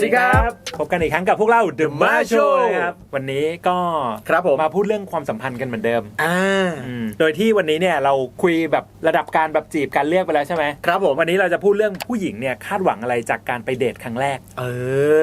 วัสดีครับ พบกันอีกครั้งกับพวกเรา The Ma Ma Show Show นะครับวันนี้ก็ครับผมมาพูดเรื่องความสัมพันธ์กันเหมือนเดิมอ่าอืมโดยที่วันนี้เนี่ยเราคุยแบบระดับการแบบจีบการเรียกไปแล้วใช่ไหมครับผมวันนี้เราจะพูดเรื่องผู้หญิงเนี่ยคาดหวังอะไรจากการไปเดทครั้งแรก เอ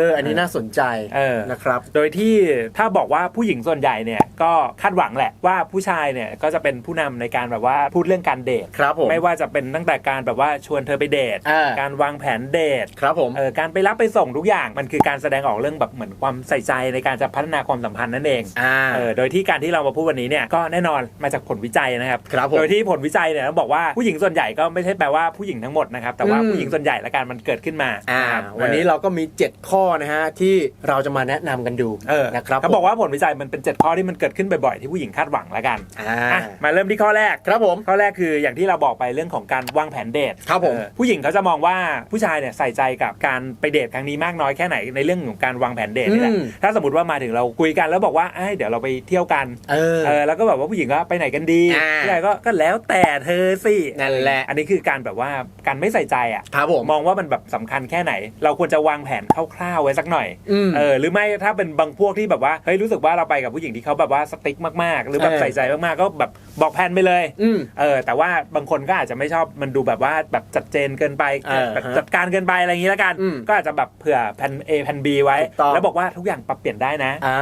อ อันนี้น่าสนใจเออนะครับ โดยที่ถ้าบอกว่าผู้หญิงส่วนใหญ่เนี่ยก็คาดหวังแหละว่าผู้ชายเนี่ยก็จะเป็นผู้นำในการแบบว่าพูดเรื่องการเดทครับผมไม่ว่าจะเป็นตั้งแต่การแบบว่าชวนเธอไปเดทอ่าการวางแผนเดทครับผมเออการไปรับไปส่งทุกอย่างมันคือการแสดงออกเรื่องแบบเหมือนความใส่ใจในการจะพัฒนาความสัมพันธ์นั่นเองอ่าเออโดยที่การที่เรามาพูดวันนี้เนี่ยก็แน่นอนมาจากผลวิจัยนะครับ ครับผมโดยที่ผลวิจัยเนี่ยต้องบอกว่าผู้หญิงส่วนใหญ่ก็ไม่ใช่แปลว่าผู้หญิงทั้งหมดนะครับ แต่ว่าอืม ผู้หญิงส่วนใหญ่ละกันมันเกิดขึ้นมาอ่าะครับวันนี้เราก็มี 7 ข้อนะฮะที่เราจะมาแนะนำกันดูเออนะครับเขาบอกว่าผลวิจัยมันเป็น7ข้อที่มันเกิดขึ้นบ่อยๆที่ผู้หญิงคาดหวังละกันอ่าอะมาเริ่มที่ข้อแรก ครับผม ข้อแรกคืออย่างที่เราบอกไปเรื่องของการวางแผนเดทครับผม เออผู้หญิงเขาจะมองว่าผู้ชายเนี่ยใส่ใจกับการไปเดทครั้งนี้มากน้อยแค่ไหนในเรื่องของการวางแผนเดทนี่แหละอืมถ้าสมมติว่ามาถึงเราคุยกันแล้วบอกว่าเอ้ยเดี๋ยวเราไปเที่ยวกันเออเออแล้วก็แบบว่าผู้หญิงก็ไปไหนกันดีอ่า ผู้ชายก็ก็แล้วแต่เธอสินั่นแหละอันนี้คือการแบบว่าการไม่ใส่ใจอะ ครับผม มองว่ามันแบบสำคัญแค่ไหน เราควรจะวางแผนคร่าวๆไว้สักหน่อยอืมเออหรือไม่ถ้าเป็นบางพวกที่แบบว่าเฮ้ยรู้สึกว่าเราไปกับผู้หญิงที่เขาแบบว่าสติ๊กมากๆ หรือแบบเออ ใส่ใจมากๆก็แบบบอกแผนไปเลยอืม เออแต่ว่าบางคนก็อาจจะไม่ชอบมันดูแบบว่าแบบจัดเจนเกินไปเออแบบฮะจัดการเกินไปอะไรอย่างนี้แล้วกัน อืมก็อาจจะแบบเผื่อแผน A แผน B ไว้ ถูกต้อง แล้วบอกว่าทุกอย่างปรับเปลี่ยนได้นะอ่า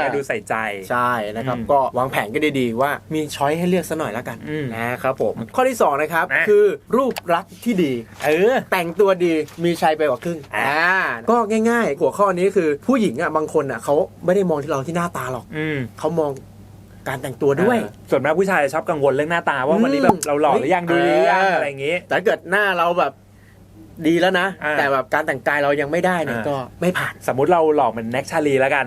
ให้ดูใส่ใจ ใช่นะครับอืมก็วางแผนกันดีๆว่ามีช้อยให้เลือกสักหน่อยแล้วกันอืมนะครับผมข้อที่2นะครับนะ คือรูปลักษณ์ที่ดี เออ แต่งตัวดีมีชัยไปกว่าครึ่งอ่าอ่า ก็ง่ายๆ หัวข้อนี้คือผู้หญิงอะบางคนอะเขาไม่ได้มองที่เราที่หน้าตาหรอกอืมเขามองการแต่งตัวด้วยเออส่วนมากผู้ชายชอบกังวลเรื่องหน้าตาว่าวันนี้แบบเราหล่อหรือยังดูดีหรือยังเออออะไรอย่างงี้ แต่ถ้าเกิดหน้าเราแบบ ดีแล้วนะ อ่า แต่แบบการแต่งกายเรายังไม่ได้เนี่ยอ่าก็ไม่ผ่าน สมมุติเราหล่อเหมือนแน็กชาลีแล้วกัน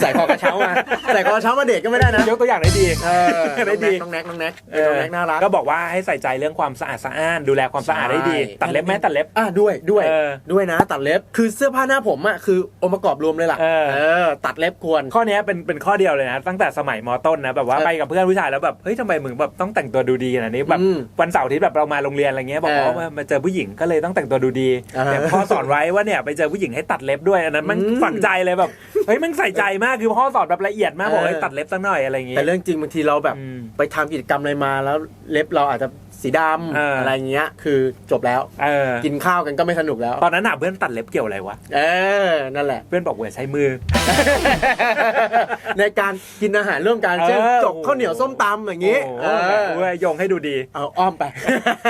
ใส่คอกระเช้ามาใส่คอกระเช้ามาเด็กก็ไม่ได้นะยกตัวอย่างได้ดี เออได้ดี น้องแน็กน้องแน็กเอน้อองแน็กน่ารักก็บอกว่าให้ใส่ใจเรื่องความสะอาดสะอ้านดูแลความสะอาดได้ดีใช่ตัดเล็บไหมตัดเล็บ อะด้วยด้วยเออด้วยนะ ตัดเล็บคือเสื้อผ้าหน้าผมอะคือองค์ประกอบรวมเลยล่ะเออ อตัดเล็บควร ข้อเนี้ยเป็นเป็นข้อเดียวเลยนะตั้งแต่สมัยมต้นนะแบบว่าเออไปกับเพื่อนผู้ชายแล้วแบบเฮ้ยทำไมมึงแบบต้องแต่งตัวดูดีขนาดนี้แบบอืมวันเสาร์อาที่แบบเรามาโรงเรียนอะไรเงี้ยบอกเออ ว่ามาเจอผู้หญิงก็เลยต้องแต่งตัวดูดีเออแต่พ่อสอนไว้ว่าเนี่ยไปเจอผู้หญิงให้ตัดเล็บด้วยอันนั้นมันอืมฝังใจเลยแบบเฮ้ยมันใส่ใจมากคือพ่อสอนแบบละเอียดมากบอกเออให้ตัดเล็บสักหน่อยอะไรอย่างงี้แต่เรื่องจริงบางทีเราแบบอืมไปทำกิจกรรมอะไรมาแล้วเล็บเราอาจจะ สีดเออำออะไรเงี้ย คือจบแล้ว เออกินข้าวกันก็ไม่สนุกแล้ว ตอนนั้นหนาเพื่อนตัดเล็บเกี่ยวอะไรวะ เออ นั่นแหละ เพื่อนบอกว่าใช้มือ ในการกินอาหารร่วมกันเออเช่นจกข้าวเหนียวส้มตำอย่างงี้โอ้โหเออโอ้ยโยงให้ดูดี เอาอ้อมไป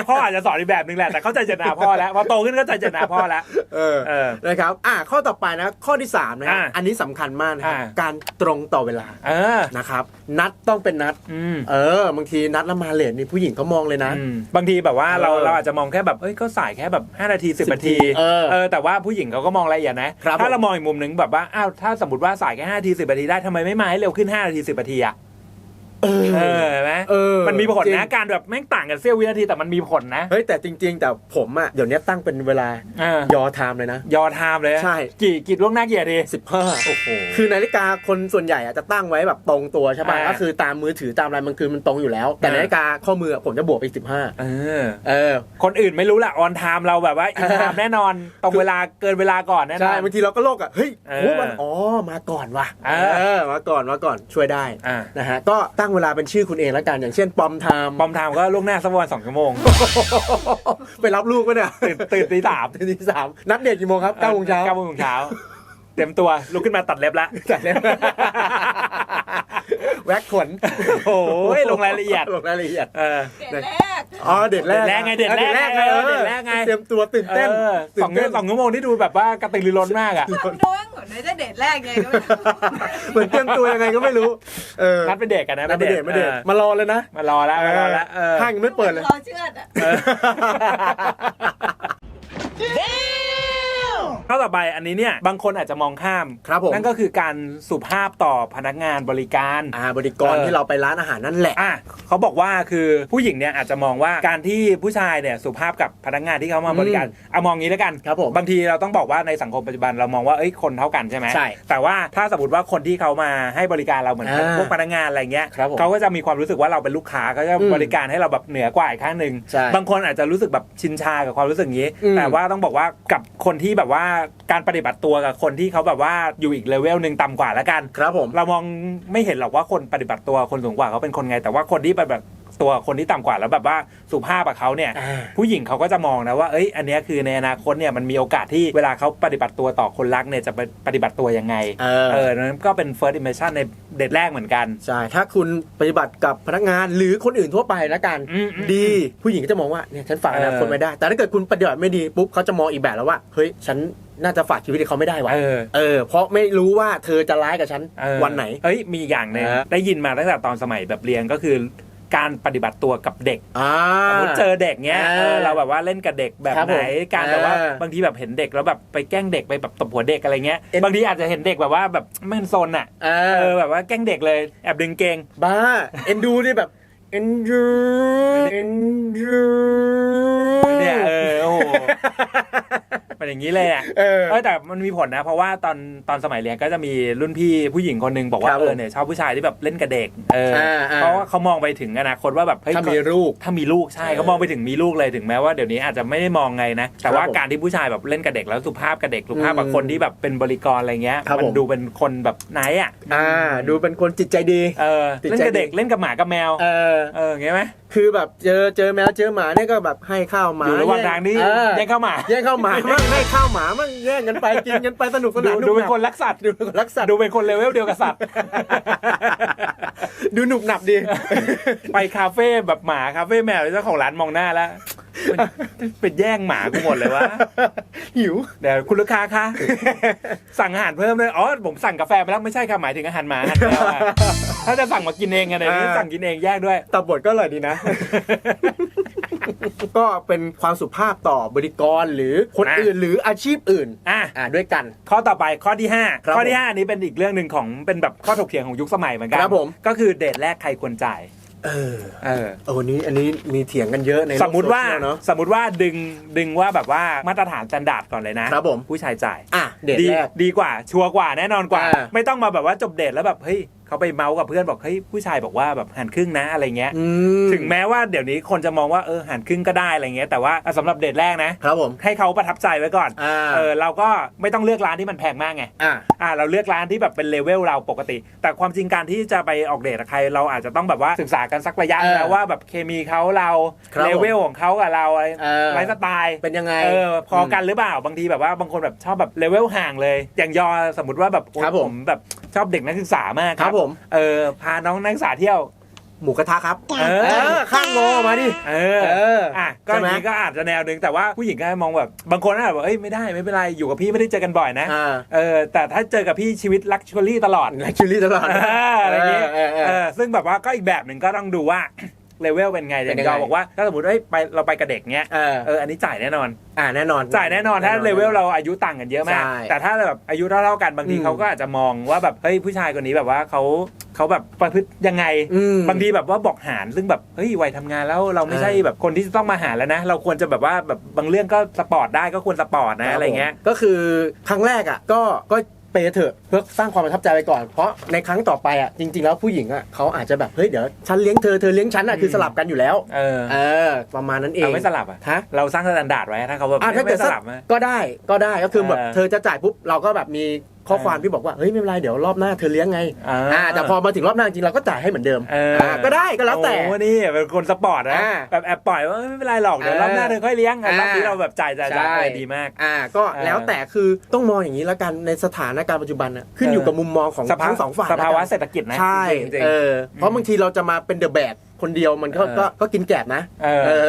พ่ออาจจะสอนอีกแบบนึงแหละ แต่เข้าใจเจตนาพ่อแล้ว พอโตขึ้นเข้าใจเจตนาพ่อแล้ว เออ เออ นะครับ อะข้อต่อไปนะ ข้อที่ 3 นะฮะอะอันนี้สำคัญมากนะครับ อะ การตรงต่อเวลา เออ นะครับ นัดต้องเป็นนัด อืม เออ บางทีนัดแล้วมาเลทนี่ผู้หญิงเขามองเลยนะ อืมบางทีแบบว่าเราเออเราอาจจะมองแค่แบบเอ้ยก็สายแค่แบบ5นาที10นาทีเออเออแต่ว่าผู้หญิงเขาก็มองละเอียดนะครับถ้าผมเรามองอีกมุมหนึ่งแบบว่าอ้าวถ้าสมมติว่าสายแค่5นาที10นาทีได้ทำไมไม่มาให้เร็วขึ้น5นาที10นาทีอะ เออเออเห็นไหมเออมันมีผลจรินะง การแบบแม่งต่างกันเสี้ยววินาทีแต่มันมีผลนะเฮ้ยแต่จริง ๆ แต่ผมอะเดี๋ยวนี้ตั้งเป็นเวลาเออยอไทม์เลยนะ ยอไทม์เลยใช่ กี่กี่ล่วงหน้ากี่นาที 15 โอ้โห คือนาฬิกาคนส่วนใหญ่อะจะตั้งไว้แบบตรงตัวใช่ป่ะอ่าก็คือตามมือถือตามอะไรมันคือมันตรงอยู่แล้ว แต่อ่า นาฬิกาข้อมืออะผมจะบวกไปอีก15เออ เออ คนอื่นไม่รู้แหละออนไทม์เราแบบว่าอินไทม์แน่นอนตรงเวลาเกินเวลาก่อนแน่นใช่อน บางทีเราก็โลกอะเฮ้ยเออโอ้มันอ๋อมาก่อนว่ะเออ มาก่อนมาก่อนช่วยได้อ่านะฮะก็ตั้งเวลาเป็นชื่อคุณเองแล้วกัน อย่างเช่น ปอมไทม์ปอมไทม์ก็ล่วงหน้าสักประมาณสองชั่วโมง ไปรับลูกปะเนี่ยตื่นตื่นตีสามตื่นตีสามนัดเดทกี่โมงครับเก้าโมงเช้าเก้าโมงเช้าเต็มตัวลุกขึ้นมาตัดเล็บละจัดเลยแว็กขนโอ้ยลงรายละเอียดลงรายละเอียดเออเด็กแรก อ๋อเดทแรกเดทแรกไงเดทแรกไงเอเอออเดทแรกไง เตรียมตัวตื่นเต้นเออสตื่องนเต้นสองชั่วโมงที่ดูแบบว่ากระตือรือร้นมากอะไม่รู้ว่าเหมือนไม่ได้เดทแรกไงก็ไม่รู้เหมือนเตรียมตัวยังไงก็ไม่รู้ เออนัดไปเด็กกันนะนัดไปเดทไม่เดทออมารอเลยนะมารอแล้วมารอแล้วเออ ห้างยังไม่เปิดเลย รอเชื่อดอะ ข้อต่อไปอันนี้เนี่ยบางคนอาจจะมองข้ามครับผมนั่นก็คือการสุภาพต่อพนักงานบริการอ่าบริกรเออที่เราไปร้านอาหารนั่นแหละอะเขาบอกว่าคือผู้หญิงเนี่ยอาจจะมองว่าการที่ผู้ชายเนี่ยสุภาพกับพนักงานที่เขามาบริการอืมเอามองงี้แล้วกันครับผมบางทีเราต้องบอกว่าในสังคมปัจจุบันเรามองว่าเอ้ยคนเท่ากันใช่ไหมใช่แต่ว่าถ้าสมมติว่าคนที่เขามาให้บริการเราเหมือนอ่าพวกพนักงานอะไรเงี้ยครับผมเขาก็จะมีความรู้สึกว่าเราเป็นลูกค้าเขาจะอืมบริการให้เราแบบเหนือกว่าอีกข้างหนึ่งใช่บางคนอาจจะรู้สึกแบบชินชากับความรู้สึกนี้อืมแต่ว่าต้องบอกว่ากับคนที่แบบว่าการปฏิบัติตัวกับคนที่เขาแบบว่าอยู่อีกเลเวลหนึ่งต่ำกว่าแล้วกันครับผมเรามองไม่เห็นหรอกว่าคนปฏิบัติตัวคนสูงกว่าเขาเป็นคนไง แต่ว่าคนที่ปฏิบัติตัวคนที่ต่ำกว่าแล้วแบบว่าสุภาพกับเขาเนี่ยอ่าผู้หญิงเขาก็จะมองนะว่าเอ้ยอันเนี้ยคือในอนาคตเนี่ยมันมีโอกาสที่เวลาเขาปฏิบัติตัวต่อคนรักเนี่ยจะไปปฏิบัติตัวยังไง เออเออนั้นก็เป็น first impression ในเดทแรกเหมือนกัน ใช่ ถ้าคุณปฏิบัติกับพนักงานหรือคนอื่นทั่วไปละกันอืมอืมดีผู้หญิงก็จะมองว่าเนี่ยฉันฝากอนาคตเออไม่ได้ แต่ถ้าเกิดคุณปฏิบัติไม่ดีปุ๊บเขาจะมองอีกแบบแล้วว่าเฮ้ยฉัน น่าจะฝากชีวิตให้เขาไม่ได้วะเออเออ เพราะไม่รู้ว่าเธอจะร้ายกับฉันเออวันไหนเอ้ยมีอีกอย่างหนึ่งเออได้ยินมาตั้งแต่ตอนสมัยแบบเรียนก็คือการปฏิบัติตัวกับเด็กอ่าสมมติเจอเด็กเนี้ยเออเออเราแบบว่าเล่นกับเด็กแบบครับไหนผมการแบบว่าเออบางทีแบบเห็นเด็กแล้วแบบไปแกล้งเด็กไปแบบตบหัวเด็กอะไรเงี้ยเอ็นบางทีอาจจะเห็นเด็กแบบว่าแบบไม่เป็นโซนอะเอเอออแบบว่าแกล้งเด็กเลยแอบดึงเกง บ้า เอ็นดูนี่แบบเอ็นดูเอ็นดู เนี่ยเออโอ้โหเป็น อย่างนี้เลยอะเออเออแต่มันมีผลนะ เพราะว่าตอนตอนสมัยเรียนก็จะมีรุ่นพี่ผู้หญิงคนหนึงบอกว่าครับเอผมอเนี่ยชอบผู้ชายที่แบบเล่นกับเด็กเอออาอ่าเพราะว่าเขามองไปถึงอนาคตว่าแบบเฮ้ยถ้ามีลูกถ้ามีลูกใช่เออเขามองไปถึงมีลูกเลยถึงแม้ว่าเดี๋ยวนี้อาจจะไม่ได้มองไงนะแต่ว่าครับผมการที่ผู้ชายแบบเล่นกับเด็กแล้วสุภาพกับเด็กสุภาพกับอืมคนที่แบบเป็นบริกรอะไรเงี้ยครับมัผมดูเป็นคนแบบไหนอะอ่า ดูเป็นคนจิตใจดีเออติดเล่นใจกับเด็กดีเล่นกับหมากับแมวเออเอออย่างเงี้ยไหมคือแบบเจอเจอแมวเจอหมาเนี่ยก็แบบให้ข้าวหมาอยู่ระหว่างทางนี่เออแย่งเข้าหมาแย่งข้าวหมามั่งให้ข้าวหมามั่งแย่งกันไปกินกันไปสนุกสดูนานดูเป็นคนรักสัตว์ดูเป็นคนรักสัตว์ดูเป็นคนเลเวลเดียวกับสัตว์ดูหนุบหนับดี ไปคาเฟ่แบบหมาคาเฟ่แมวเจ้าของร้านมองหน้าแล้วเป็นเป็นแย่งหมากูหมดเลยวะหิวเดี๋ยวคุณลูกค้าคะสั่งอาหารเพิ่มเลยอ๋อผมสั่งกาแฟไปแล้วไม่ใช่ค่ะหมายถึงอาหารหมาอาหารแมวอะถ้าจะสั่งมากินเองไงเดี๋ยวนี้อ่าสั่งกินเองแยกด้วยตับบทก็อร่อยดีนะ ก็เป็นความสุภาพต่อบริกรหรือคนนะอื่นหรืออาชีพอื่นอะ อ่าด้วยกัน ข้อต่อไปข้อที่5ครับข้อที่ผม5อันนี้เป็นอีกเรื่องหนึ่งของเป็นแบบข้อถกเถียงของยุคสมัยเหมือนกัครับผม ก็คือเดทแรกใครควรจ่าย เออเออโอ้นี้อันนี้มีเถียงกันเยอะในโลกสมมุติว่าโซเชียลเนาะ สมมติว่าดึงดึงว่าแบบว่ามาตรฐานสแตนดาร์ดก่อนเลยนะครับผม ผู้ชายจ่ายอะเดทดีแรก ดีกว่าชัวร์กว่าแน่นอนกว่า อ่า ไม่ต้องมาแบบว่าจบเดทแล้วแบบเฮ้ย เขาไปเมาส์กับเพื่อนบอกเฮ้ยผู้ชายบอกว่าแบบหันครึ่งนะอะไรเงี้ยอืมถึงแม้ว่าเดี๋ยวนี้คนจะมองว่าเออหันครึ่งก็ได้อะไรเงี้ยแต่ว่าสำหรับเดทแรกนะครับผมให้เขาประทับใจไว้ก่อนอ่าเออเราก็ไม่ต้องเลือกร้านที่มันแพงมากไงอะอ่าเราเลือกร้านที่แบบเป็นเลเวลเราปกติ แต่ความจริงการที่จะไปออกเดทกับใครเราอาจจะต้องแบบว่าศึกษากันสักระยะเออแล้วว่าแบบเคมีเขาเราครับเลเวลของเขากับเราอะไรเออไลฟ์สไตล์เป็นยังไงเออพอกันหรือเปล่าบางทีแบบว่าบางคนแบบชอบแบบเลเวลห่างเลย อย่างยอสมมติว่าแบบโอ๊ยครับผมแบบชอบเด็กนักศึกษามากครับผมเออพาน้องนักศึกษาเที่ยว หมูกระทะครับ เออเออข้างงอมาดิ เออเอออะก็ใช่อันไหม นี้ก็อาจจะแนวหนึงแต่ว่าผู้หญิงก็มองแบบบางคนอาจจะบอกเอ้ยไม่ได้ไม่เป็นไรอยู่กับพี่ไม่ได้เจอกันบ่อยนะอ่าเออแต่ถ้าเจอกับพี่ชีวิตลักชัวรี่ตลอดแลคิวรี่ตลอดเอออะไรอย่างงี้เออเออเอเอออซึ่งแบบว่าก็อีกแบบหนึ่งก็ต้องดูว่า เลเวลเป็นไงเป็นเดี๋ยัยวงไงยอบอกว่าถ้าสมมติเอ้ยไปเราไปกับเด็กเนี้ยเออ เอออันนี้จ่ายแน่นอน อ่าแน่นอน จ่ายแน่นอนถ้าเลเวลเราอายุต่างกันเยอะมาก ใช่แต่ถ้าแบบอายุเท่าๆกันบางทีอืม เขาก็อาจจะมองว่าแบบเฮ้ยผู้ชายคนนี้แบบว่าเขาเขาแบบประพฤติยังไง อืม บางทีแบบว่าบอกหารซึ่งแบบเฮ้ยวัยทำงานแล้วเราไม่ใช่เออแบบคนที่จะต้องมาหารแล้วนะ เราควรจะแบบว่าแบบบางเรื่องก็สปอร์ตได้ก็ควรสปอร์ตนะอะไรเงี้ย ก็คือครั้งแรกอะก็ก็ เปย์เถอะเพื่อสร้างความประทับใจไปก่อน เพราะในครั้งต่อไปอะจริง ๆ แล้วผู้หญิงอะเขาอาจจะแบบเฮ้ยเดี๋ยวฉันเลี้ยงเธอเธอเลี้ยงฉันอะคือสลับกันอยู่แล้วเออเออประมาณนั้นเองเราไม่สลับอะฮะเราสร้างสแตนดาร์ดไว้ถ้าเขาแบบอะถ้าไม่เกิดสสลับอะก็ได้ก็ได้ก็คือแบบเออเธอจะจ่ายปุ๊บเราก็แบบมี ข้อความเออที่บอกว่าเฮ้ยไม่เป็นไรเดี๋ยวรอบหน้าเธอเลี้ยงไงอ่าอ่าแต่พอมาถึงรอบหน้าจริงเราก็จ่ายให้เหมือนเดิมเอออ่าก็ได้ก็แล้วแต่โอ้นี่เป็นคนสปอร์ตนะอ่าแบบแอบปล่อยว่าไม่เป็นไรหรอกเดี๋ยวเออรอบหน้าเธอค่อยเลี้ยงอะอ่ารอบนี้เราแบบจ่ายจ่ายจ่ายใช่เออดีมากอ่าก็เออแล้วแต่คือต้องมองอย่างนี้แล้วกันในสถานการณ์ปัจจุบันน่ะขึ้นอยู่กับมุมมองของสภาทั้งสองฝ่ายสภาวะแล้วกันเศรษฐกิจนะใช่จริงๆเออเพราะบางทีเราจะมาเป็นเดอะแบกคนเดียวมันก็เออก็ก็กินแกบนะเออเออ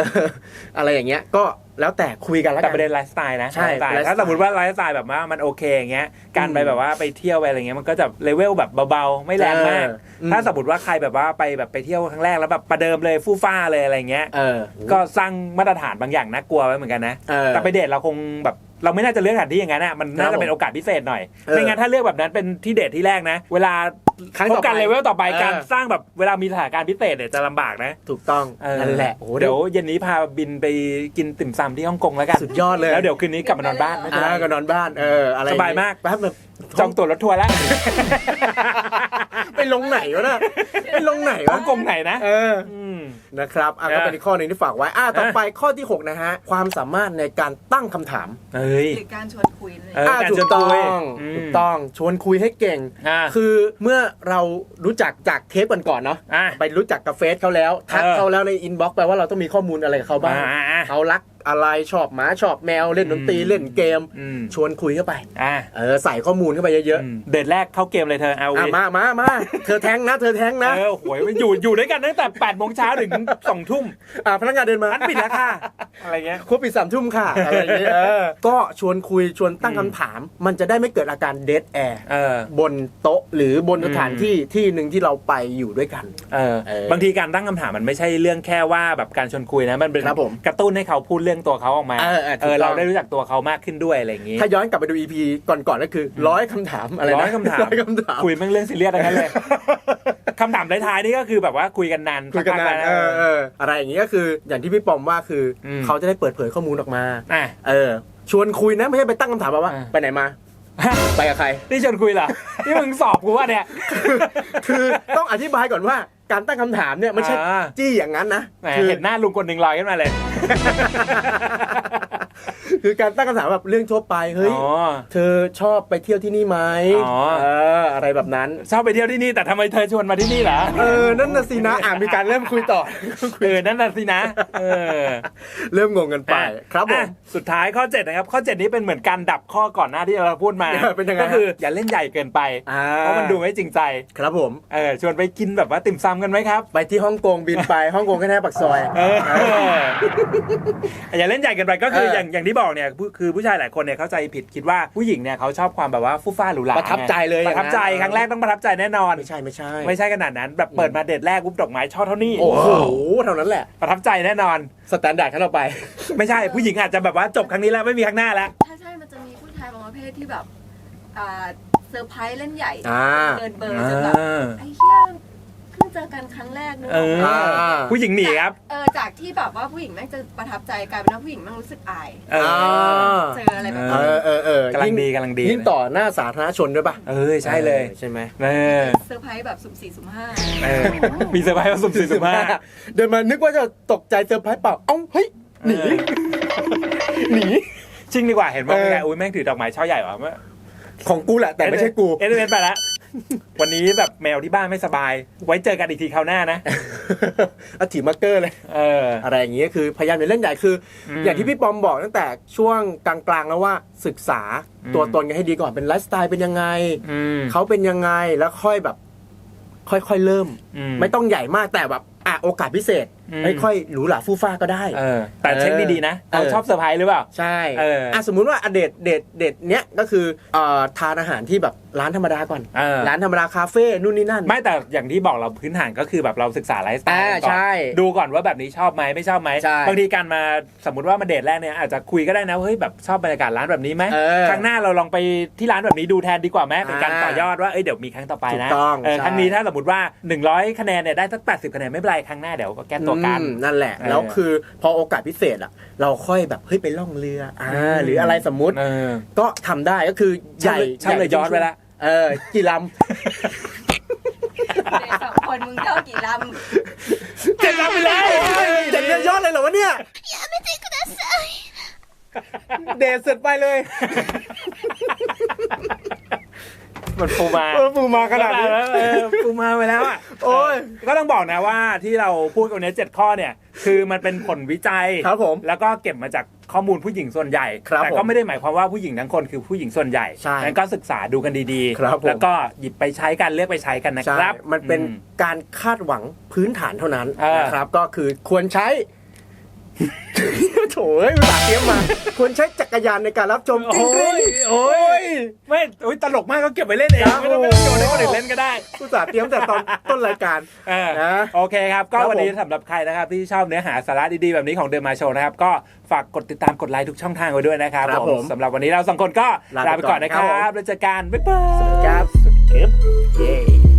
อะไรอย่างเงี้ยก็ แล้วแต่คุยกันแล้วแต่กัประเด็นนไลฟ์สไตล์นะใช่ไลฟ์สไตล์ไลฟ์สไตล์ ถ้าสมมติว่าไลฟ์สไตล์แบบว่ามันโอเคอย่างเงี้ยการไปอืมแบบว่าไปเที่ยวไปอะไรเงี้ยมันก็จะเลเวลแบบเบาๆไม่แรงมาก เอออืมถ้าสมมติว่าใครแบบว่าไปแบบไปเที่ยวครั้งแรกแล้วแบบประเดิมเลยฟู่ฟ้าเลยอะไรเงี้ย เออ ก็สร้างมาตรฐานบางอย่างน่ากลัวไว้เหมือนกันนะ เออแต่ไปเดทเราคงแบบ เราไม่น่าจะเลือกสถานที่อย่างนั้นอะมันน่าครัจะบเป็นโอกาสพิเศษหน่อยเออไม่งั้นถ้าเลือกแบบนั้นเป็นที่เดทที่แรกนะ เวลาครั้งพต่บอไปกันเลเวลต่อไปเออการสร้างแบบเวลามีสถานการณ์พิเศษเนี่ยจะลำบากนะ ถูกต้องเออนั่นแหละโอ้โหเดี๋ยวเย็นนี้พาบินไปกินติ่มซำที่ฮ่องกงแล้วกันสุดยอดเลยแล้วเดี๋ยวคืนนี้กลับมานอนบ้านไม่เป็นไรอ่าก็นอนบ้านเอออะไรสบายมากแป๊บแบบจองตั๋วรถทัวร์แล้ว ไปลงไหนวะน่ะไปลงไหนฮ่วะองกงไหนนะ เอออืมนะครับอะเออก็เป็นอีกข้อหนึ่งที่ฝากไว้อะต่อไปข้อที่ 6 นะฮะ ความสามารถในการตั้งคำถามเฮ้ยหรือการชวนคุยนั่นเอออ่าการถูชวนกต้อคุยงอืมถูกต้องชวนคุยให้เก่งอ่าคือเมื่อเรารู้จักจากเทปก่อนๆเนาะอะไปรู้จักกับเฟซเขาแล้วทักเออเขาแล้วในอินบ็อกซ์แปลว่าเราต้องมีข้อมูลอะไรกับเขาบ้างอ่าอ่าเขารัก อะไรชอบหมาชอบแมวเล่นดนตรีอืมเล่นเกมอืมชวนคุยเข้าไปอะเออใส่ข้อมูลเข้าไปเยอะอืมเดทแรกเข้าเกมเลยเธอเอาๆอะมามามาเธอแท้งนะ เธอแท้งนะเออโหยมันอยู่อยู่ด้วยกันตั้งแต่8ปดโมงเช้าถึงสองทุ่มอะพนักงานเดินมาร้านปิดแล้วค่ะอะไรเงี้ยครบปิดสามทุ่มค่ะอะไรอย่างเงี้ยเออก็ชวนคุยชวนตั้งอืมคำถาม มันจะได้ไม่เกิดอาการเดทแอร์เออบนโต๊ะหรือบนสถานอืมที่ที่หนึ่งที่เราไปอยู่ด้วยกันเออเออบางทีการตั้งคำถามมันไม่ใช่เรื่องแค่ว่าแบบการชวนคุยนะมันเป็นครับผมกระตุ้นให้เขาพูดเรื่องตัวเขาออกมาเออเออถูกต้องเราได้รู้จักตัวเขามากขึ้นด้วยอะไรอย่างงี้ถ้าย้อนกลับไปดู EP ก่อนๆก็คือร้อยคำถามอะไรนะร้อยคำถามร้อยคำถามคุยแม่งเรื่องซีเรียสทั้งนั้นเลยคำถามท้ายๆนี่ก็คือแบบว่าคุยกันนานคุยกันนานสัเอพัอแล้วเอออะไรอย่างนี้ก็คือ อย่างที่พี่ปอมว่าคืออมเขาจะได้เปิดเผยข้อมูลออกมาอะเออ ชวนคุยนะไม่ใช่ไปตั้งคำถามมาว่าอ่าไปไหนมาไปกับใคร นี่ชวนคุยเหรอ นี่มึงสอบกูว่าเนี่ย คือต้องอธิบายก่อนว่า การตั้งคำถามเนี่ยไม่ใช่อ่า จี้อย่างนั้นนะแหมคือ เห็นหน้าลุงคนหนึ่งลอยขึ้นมาเลย คือการตั้งคำถามแบบเรื่องทั่วไปเฮ้ยอ๋อ เธอชอบไปเที่ยวที่นี่ไหมอ๋อ เอออะไรแบบนั้น ชอบไปเที่ยวที่นี่แต่ทำไมเธอชวนมาที่นี่เหรอเออนั่นน่ะสินะอ่ามีการเริ่มคุยต่อ เออนั่นน่ะสินะเออเริ่มงงกันไปอะครับผม อะสุดท้ายข้อ 7 นะครับ ข้อ 7 นี้เป็นเหมือนการดับข้อก่อนหน้าที่เราพูดมาเออเป็นยังไงก็คืออย่าเล่นใหญ่เกินไป อ่าเพราะมันดูไม่จริงใจครับผม เออชวนไปกินแบบว่าติ่มซำกันไหมครับ ไปที่ฮ่องกงบินไปฮ่องกงแค่แค่ปากซอย เออ อย่าเล่นใหญ่เกินไปก็คือเออออย่างอย่างที่บอกเนี่ยผู้คือผู้ชายหลายคนเนี่ยเข้าใจผิดคิดว่าผู้หญิงเนี่ยเขาชอบความแบบว่าฟู่ฟ้าหรูหราประทับใจเลยประทับใจอย่างนั้นครั้งแรกต้องประทับใจแน่นอนไม่ใช่ไม่ใช่ไม่ใช่ขนาดนั้นแบบเปิดมาเดทแรกปุ๊บดอกไม้ช่อเท่านี้โอ้โหเท่านั้นแหละประทับใจแน่นอนสแตนดาร์ดขั้นเราไป ไม่ใช่ผู้หญิงอาจจะแบบว่าจบครั้งนี้แล้วไม่มีครั้งหน้าแล้วใช่ใช่มันจะมีผู้ชายบางประเภทที่แบบอ่าเซอร์ไพรส์เล่นใหญ่อ่าเกินเบอร์จนแบบไอ้เหี้ย เพิ่งเจอกันครั้งแรกนึกเอออกอไหมอ่าผู้หญิงหนีครับ เออจากที่แบบว่าผู้หญิงแม่งจะประทับใจกลายเป็นว่าผู้หญิงแม่งรู้สึกอาย เออ เจออะไรแบบเอนี้อเออเออกำลังดีกำลังดี ยิ่งต่อหน้าสาธารณชนด้วยป่ะเออใช่เลยออใช่ไหมเออเซอร์ไพรส์แบบสุ่มสี่สุ่มห้าเออมีเซอร์ไพรส์มาสุ่มสี่สุ่มห้าเดินมานึกว่าจะตกใจเซอร์ไพรส์เปล่าเอ้าเฮ้ยหนีเออหนี จริงดีกว่าเห็นว่าเออ ไงอุ้ยแม่งถือดอกไม้ช่อใหญ่ว่ะเมื่อของกูแหละแต่ไม่ใช่กู เอเอไปแล้ว วันนี้แบบแมวที่บ้านไม่สบาย ไว้เจอกันอีกทีคราวหน้านะเอาถีบมาร์กเกอร์เลยเอออะไรอย่างนี้คือพยายามจะเล่นใหญ่คืออมอย่างที่พี่ปอมบอกตั้งแต่ช่วงกลางๆแล้วว่าศึกษาอืมตัวตนกันให้ดีก่อนเป็นไลฟ์สไตล์เป็นยังไงอืมเขาเป็นยังไงแล้วค่อยแบบ ค่อยๆเริ่มอืมไม่ต้องใหญ่มากแต่แบบอะโอกาสพิเศษอืม ไม่ค่อยหรูหราฟู่ฟ้าก็ได้เออแต่เช็คดีๆนะเออเขาชอบเซอร์ไพรส์หรือเปล่า ใช่เอออะสมมุติว่าอะเดทเดทเดทเนี้ยก็คือเอ่อทานอาหารที่แบบร้านธรรมดาก่อนเออร้านธรรมดาคาเฟ่นู่นนี่นั่น ไม่แต่อย่างที่บอกเราพื้นฐานก็คือแบบเราศึกษาไลฟ์สไตล์อ่าก่อนใช่ดูก่อนว่าแบบนี้ชอบไหมไม่ชอบไหมใช่บางทีการมาสมมติว่ามาเดทแรกเนี่ยอาจจะคุยก็ได้นะว่าเฮ้ยแบบชอบบรรยากาศร้านแบบนี้ไหมเออครั้งหน้าเราลองไปที่ร้านแบบนี้ดูแทนดีกว่าไหมเป็นการอ่าต่อยอดว่าเอ้ยเดี๋ยวมีครั้งต่อไปนะถูกต้องเออใช่ครั้งนี้ถ้าสมมติว่า 100 คะแนนเนี่ยได้สัก 80 คะแนนไม่เป็นไรครั้งหน้าเดี๋ยวก็แก้ตัวกันอืมนั่นแหละเออแล้วคือพอโอกาสพิเศษอะ เราค่อยแบบเฮ้ยไปล่องเรืออ่าอืมหรืออะไรสมมุติเออก็ทำได้ก็คือใหญ่ช่างเลยใหญ่ย้อนไปละเออกี่ลเด็กสองคนมึงเท่ากี่ลำเจ็ดลำไปเลยเจ็ดเรือยอดเลยเหรอวะเนี่ยเดทเสร็จไปเลย มันปูมาเออปูมาขนาดนี้เออปูมาไปแล้วอะโอ้ยก็ต้องบอกนะว่าที่เราพูดกันเนี้ยเจ็ดข้อเนี่ย คือมันเป็นผลวิจัยครับผมแล้วก็เก็บมาจากข้อมูลผู้หญิงส่วนใหญ่ครับแต่ก็ผมไม่ได้หมายความว่าผู้หญิงทั้งคนคือผู้หญิงส่วนใหญ่ใช่นั้นก็ศึกษาดูกันดีครับผมแล้วก็หยิบไปใช้กันเลือกไปใช้กันนะใช่ครับ มันเป็นอืมการคาดหวังพื้นฐานเท่านั้นเออนะครับ ก็คือควรใช้ โถ่เอ้ยอุตส่าห์เตรียมมาควรใช้จักรยานในการรับชมโอ้ยโอ้ยไม่โอ้ยตลกมากก็เก็บไปเล่นเองครับไม่ต้องไปโยนให้คนอื่นเล่นก็ได้อุตส่าห์เตรียมแต่ตอนต้นรายการ เออนะโอเคครับ ก็ครับวันนี้ผม สำหรับใครนะครับ ที่ชอบเนื้อหาสาระดีๆ แบบนี้ของเด e m มาโชว์นะครับ ก็ฝากกดติดตามกดไลค์ทุกช่องทางไว้ด้วยนะครับครับผมสำหรับวันนี้เราสองคนก็ลาลาไปไปก่อนนะคก่อนครัรับบผม แล้วเจอกันบ๊ายบาย ครับเก็บเย้